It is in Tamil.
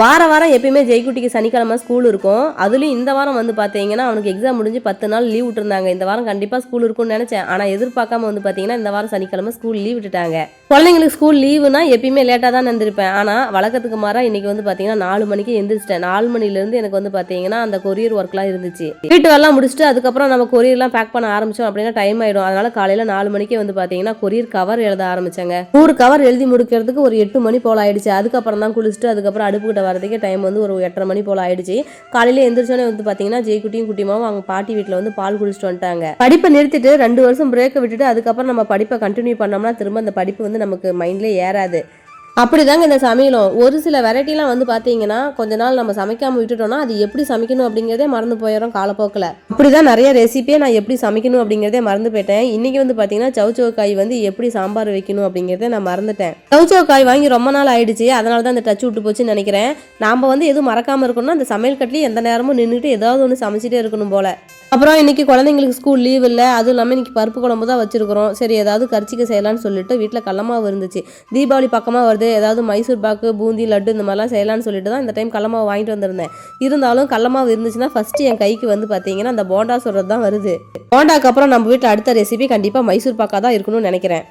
வார வாரம் எப்பயுமே ஜெய்குட்டிக்கு சனிக்கிழமை ஸ்கூல் இருக்கும். அதுலேயும் இந்த வாரம் வந்து பார்த்தீங்கன்னா அவனுக்கு எக்ஸாம் முடிஞ்சு பத்து நாள் லீவ் விட்டுருந்தாங்க. இந்த வாரம் கண்டிப்பாக ஸ்கூல் இருக்கும்னு நினச்சேன். ஆனால் எதிர்பார்க்காம வந்து பார்த்தீங்கன்னா இந்த வாரம் சனிக்கிழமை ஸ்கூல் லீவ் விட்டுட்டாங்க. குழந்தைங்களுக்கு ஸ்கூல் லீவுனா எப்பயுமே லேட்டாக தான் இருந்திருப்பேன் ஆனால் வழக்கத்துக்கு மாறா இன்னைக்கு வந்து பார்த்தீங்கன்னா நாலு மணிக்கு எந்திரிச்சிட்டேன். நாலு மணிலேருந்து எனக்கு வந்து பார்த்தீங்கன்னா அந்த கொரியர் ஒர்க்லாம் இருந்துச்சு. வீட்டு வரலாம் முடிச்சுட்டு அதுக்கப்புறம் நம்ம கொரியர்லாம் பேக் பண்ண ஆரம்பிச்சோம் அப்படின்னா டைம் ஆகிடும் அதனால காலையில் நாலு மணிக்கே வந்து பார்த்தீங்கன்னா கொரியர் கவர் எழுத ஆரம்பிச்சாங்க. நூறு கவர் எழுதி முடிக்கிறதுக்கு ஒரு எட்டு மணி போல் ஆயிடுச்சு. அதுக்கப்புறம் தான் குளிச்சுட்டு அதுக்கப்புறம் அடுப்புக்கிட்ட வரதுக்கே டைம் வந்து ஒரு எட்டரை மணி போல் ஆயிடுச்சு. காலையில எந்திரிச்சோன்னே வந்து பார்த்தீங்கன்னா ஜெய்குட்டியும் குட்டிமாவும் அவங்க பாட்டி வீட்டில் வந்து பால் குடிச்சிட்டு வந்துட்டாங்க. படிப்பை நிறுத்திட்டு ரெண்டு வருஷம் பிரேக்கை விட்டுட்டு அதுக்கப்புறம் நம்ம படிப்பை கண்டினியூ பண்ணோம்னா திரும்ப அந்த படிப்பு வந்து நமக்கு மைண்ட்லேயே ஏறாது. அப்படிதாங்க இந்த சமையலும். ஒரு சில வெரைட்டிலாம் வந்து பார்த்தீங்கன்னா கொஞ்ச நாள் நம்ம சமைக்காமல் விட்டுட்டோம்னா அது எப்படி சமைக்கணும் அப்படிங்கிறதே மறந்து போயிடும் காலப்போக்கில். அப்படிதான் நிறைய ரெசிபியை நான் எப்படி சமைக்கணும் அப்படிங்கிறதே மறந்து போயிட்டேன். இன்றைக்கி வந்து பார்த்தீங்கன்னா சவுச்சவு காய் வந்து எப்படி சாம்பார் வைக்கணும் அப்படிங்கிறத நான் மறந்துட்டேன். சவுச்சவு காய் வாங்கி ரொம்ப நாள் ஆயிடுச்சு. அதனால தான் இந்த டச் விட்டு போச்சுன்னு நினைக்கிறேன். நாம் வந்து எதுவும் மறக்காமல் இருக்கணும்னா அந்த சமையல் கட்டிலையும் எந்த நேரமும் நின்றுட்டு ஏதாவது ஒன்று சமைச்சிட்டே இருக்கணும் போல். அப்புறம் இன்றைக்கி குழந்தைங்களுக்கு ஸ்கூல் லீவ் இல்லை அதுவும் இல்லாமல் இன்னைக்கு பருப்பு குழம்பு தான் வச்சிருக்கிறோம். சரி ஏதாவது கரிச்சிக்க செய்யலான்னு சொல்லிட்டு வீட்டில் கடலமாவு இருந்துச்சு. தீபாவளி பக்கமாக வருது ஏதாவது மைசூர் பாக்கு பூந்தி லட்டு இந்த மாதிரிலாம் செய்யலாம்னு சொல்லிட்டு தான் இந்த டைம் கடலமாவு வாங்கிட்டு வந்திருந்தேன். இருந்தாலும் கடலமாவு இருந்துச்சுன்னா ஃபஸ்ட்டு என் கைக்கு வந்து பார்த்தீங்கன்னா அந்த போண்டா சொல்கிறது தான் வருது. போண்டாக்கு அப்புறம் நம்ம வீட்டில் அடுத்த ரெசிபி கண்டிப்பாக மைசூர் பாக்காக தான் இருக்கணும்னு நினைக்கிறேன்.